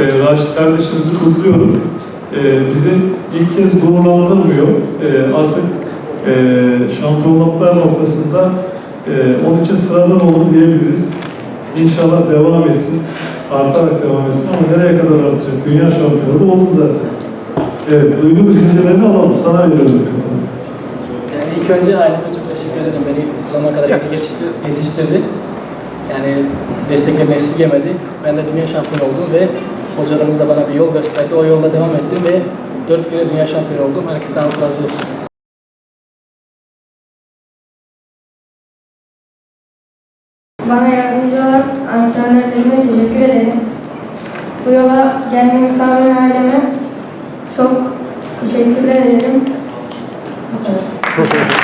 e, Raşit kardeşimizi kutluyorum. E, bizi ilk kez gururlandırmıyor. E, artık e, şampiyonluklar noktasında e, onun için sıradan oldu diyebiliriz. İnşallah devam etsin. Artarak devam etsin ama nereye kadar artacak? Dünya şampiyonu oldu zaten. Evet, duygu düşüncelerini alalım. Sana veriyorum. Yani ilk önce aileme çok teşekkür ederim. Beni bu zamana kadar yetiştirdi. yetiştirdi. Yani desteklerini esirgemedi. Ben de dünya şampiyonu oldum ve hocalarımız da bana bir yol gösterdi. O yolda devam ettim ve dört güne dünya şampiyonu oldum. Herkesten Allah razı olsun. Bana yardımcı olan antrenörlerime teşekkür ederim. Bu yola gelmemi sağlayan aileme çok teşekkürler ederim. Bu kadar.